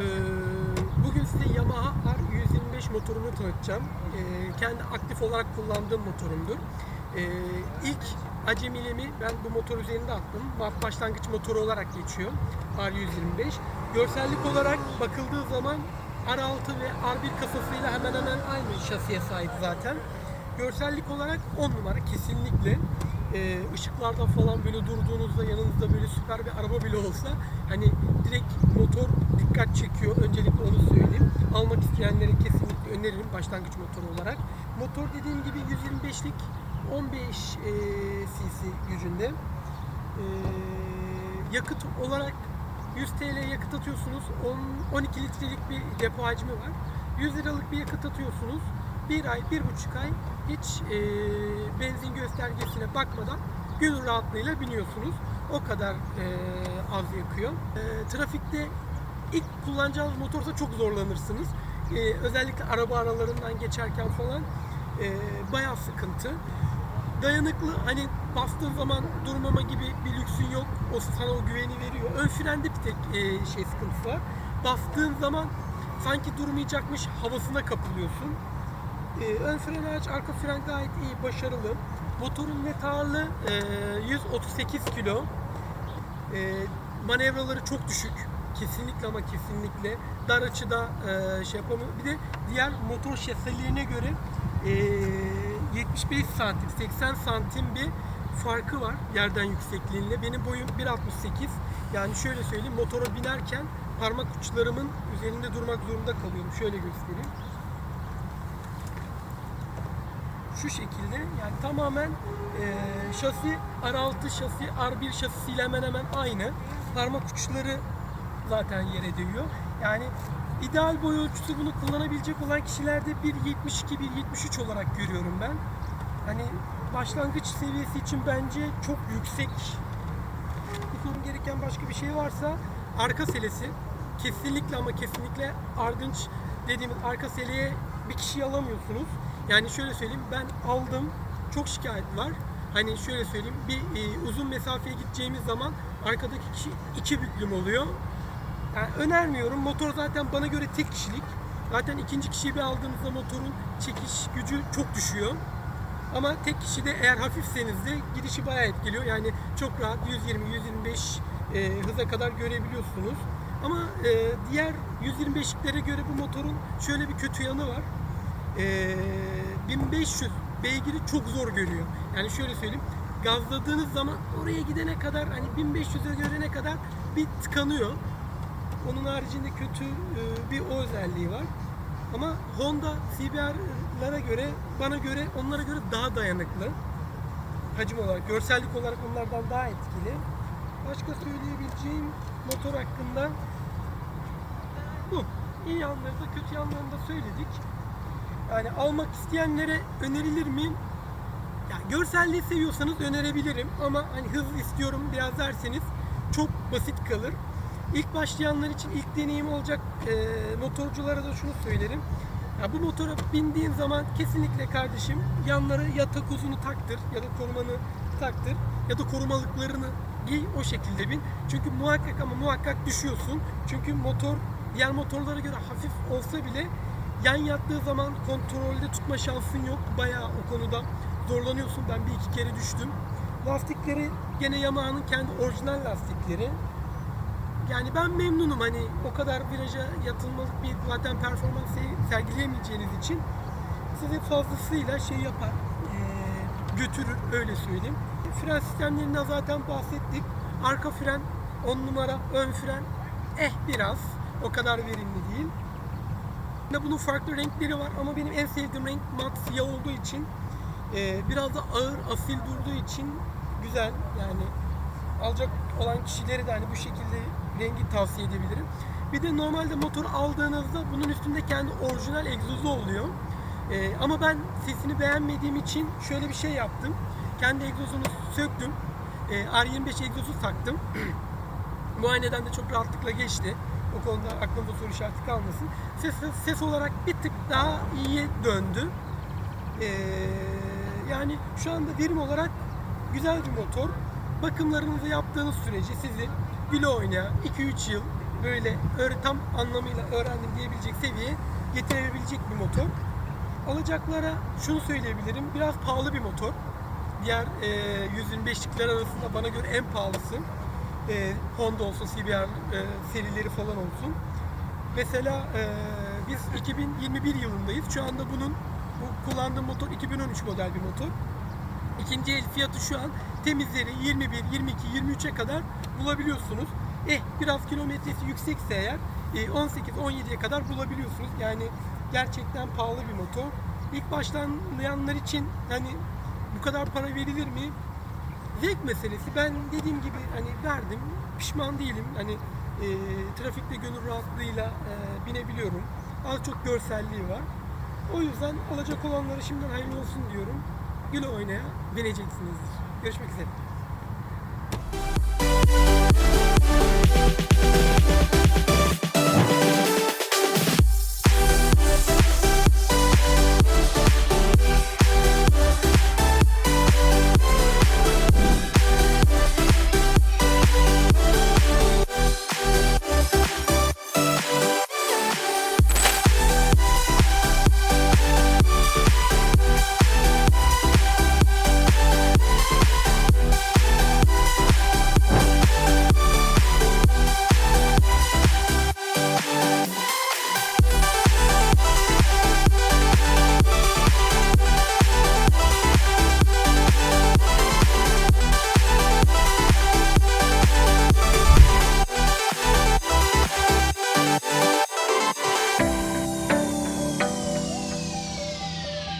Ee, bugün size Yamaha R125 motorunu tanıtacağım. Ee, kendi aktif olarak kullandığım motorumdur. Ee, ilk acemiliğimi ben bu motor üzerinde attım. Ba- Başlangıç motoru olarak geçiyor R125. Görsellik olarak bakıldığı zaman R6 ve R1 kasasıyla hemen hemen aynı şasiye sahip zaten. Görsellik olarak 10 numara kesinlikle. Ee, ışıklarda falan böyle durduğunuzda yanınızda böyle süper bir araba bile olsa hani direkt motor dikkat çekiyor. Öncelikle onu söyleyeyim. Almak isteyenlere kesinlikle öneririm başlangıç motoru olarak. Motor dediğim gibi 125'lik 15 e, cc gücünde. Ee, yakıt olarak 100 TL yakıt atıyorsunuz. 10, 12 litrelik bir depo hacmi var. 100 liralık bir yakıt atıyorsunuz. Bir ay, bir buçuk ay hiç e, benzin göstergesine bakmadan gönül rahatlığıyla biniyorsunuz. O kadar e, az yakıyor. E, trafikte ilk kullanacağınız motorsa çok zorlanırsınız. E, özellikle araba aralarından geçerken falan e, bayağı sıkıntı. Dayanıklı hani bastığın zaman durmama gibi bir lüksün yok. O sana o güveni veriyor. Ön frende bir tek e, şey sıkıntısı var. Bastığın zaman sanki durmayacakmış havasına kapılıyorsun. Ee, ön fren hariç arka fren gayet iyi, başarılı. Motorun net ağırlığı e, 138 kilo. E, manevraları çok düşük. Kesinlikle ama kesinlikle. Dar açıda e, şey yapamıyor. Bir de diğer motor şasilerine göre e, 75 santim, 80 santim bir farkı var yerden yüksekliğinde. Benim boyum 1.68. Yani şöyle söyleyeyim, motora binerken parmak uçlarımın üzerinde durmak zorunda kalıyorum. Şöyle göstereyim. Şu şekilde yani tamamen e, şasi R6 şasi R1 şasisiyle hemen hemen aynı. Parmak uçları zaten yere değiyor. Yani ideal boy ölçüsü bunu kullanabilecek olan kişilerde 1.72 1.73 olarak görüyorum ben. Hani başlangıç seviyesi için bence çok yüksek. Yapmam gereken başka bir şey varsa arka selesi kesinlikle ama kesinlikle ardınç dediğimiz arka seleye bir kişiyi alamıyorsunuz. Yani şöyle söyleyeyim ben aldım çok şikayet var. Hani şöyle söyleyeyim bir e, uzun mesafeye gideceğimiz zaman arkadaki kişi iki büklüm oluyor. Yani önermiyorum. Motor zaten bana göre tek kişilik. Zaten ikinci kişiyi bir aldığınızda motorun çekiş gücü çok düşüyor. Ama tek kişi de eğer hafifseniz de gidişi bayağı etkiliyor. Yani çok rahat 120-125 e, hıza kadar görebiliyorsunuz. Ama e, diğer 125'liklere göre bu motorun şöyle bir kötü yanı var. E, 1500 beygiri çok zor görüyor. Yani şöyle söyleyeyim. Gazladığınız zaman oraya gidene kadar hani 1500'e görene kadar bir tıkanıyor. Onun haricinde kötü e, bir o özelliği var. Ama Honda CBR'lara göre, bana göre, onlara göre daha dayanıklı. Hacim olarak, görsellik olarak onlardan daha etkili. Başka söyleyebileceğim motor hakkında bu. İyi yanları da kötü yanlarını da söyledik. Yani almak isteyenlere önerilir mi? Ya görselliği seviyorsanız önerebilirim ama hani hız istiyorum biraz derseniz çok basit kalır. İlk başlayanlar için ilk deneyim olacak e, motorculara da şunu söylerim. Ya bu motora bindiğin zaman kesinlikle kardeşim yanları ya takozunu taktır ya da korumanı taktır ya da korumalıklarını giy o şekilde bin. Çünkü muhakkak ama muhakkak düşüyorsun. Çünkü motor diğer motorlara göre hafif olsa bile yan yattığı zaman kontrolde tutma şansın yok. Bayağı o konuda zorlanıyorsun. Ben bir iki kere düştüm. Lastikleri gene Yamaha'nın kendi orijinal lastikleri. Yani ben memnunum hani o kadar viraja yatılmalık bir zaten performans se- sergileyemeyeceğiniz için size fazlasıyla şey yapar, götürür öyle söyleyeyim. Fren sistemlerinden zaten bahsettik. Arka fren 10 numara, ön fren eh biraz o kadar verimli değil. Bunun farklı renkleri var ama benim en sevdiğim renk mat siyah olduğu için eee, biraz da ağır, asil durduğu için güzel yani alacak olan kişileri de hani bu şekilde rengi tavsiye edebilirim. Bir de normalde motor aldığınızda bunun üstünde kendi orijinal egzozu oluyor. Ee, ama ben sesini beğenmediğim için şöyle bir şey yaptım. Kendi egzozunu söktüm. Ee, R25 egzozu taktım. Muayeneden de çok rahatlıkla geçti. O konuda aklımda soru işareti kalmasın. Ses, ses olarak bir tık daha iyiye döndü. Ee, yani şu anda verim olarak güzel bir motor. Bakımlarınızı yaptığınız sürece sizi güle oynaya 2-3 yıl böyle tam anlamıyla öğrendim diyebilecek seviyeye getirebilecek bir motor. Alacaklara şunu söyleyebilirim. Biraz pahalı bir motor. Diğer e, 125'likler arasında bana göre en pahalısı. E, Honda olsun, CBR e, serileri falan olsun. Mesela e, biz 2021 yılındayız. Şu anda bunun bu kullandığım motor 2013 model bir motor. İkinci el fiyatı şu an temizleri 21, 22, 23'e kadar bulabiliyorsunuz. Eh biraz kilometresi yüksekse eğer e, 18, 17'ye kadar bulabiliyorsunuz. Yani gerçekten pahalı bir motor. İlk başlayanlar için hani bu kadar para verilir mi? Zevk meselesi. Ben dediğim gibi hani verdim. Pişman değilim. Hani e, trafikte gönül rahatlığıyla e, binebiliyorum. Az çok görselliği var. O yüzden alacak olanlara şimdiden hayırlı olsun diyorum. Güle oynaya bineceksinizdir. Görüşmek üzere.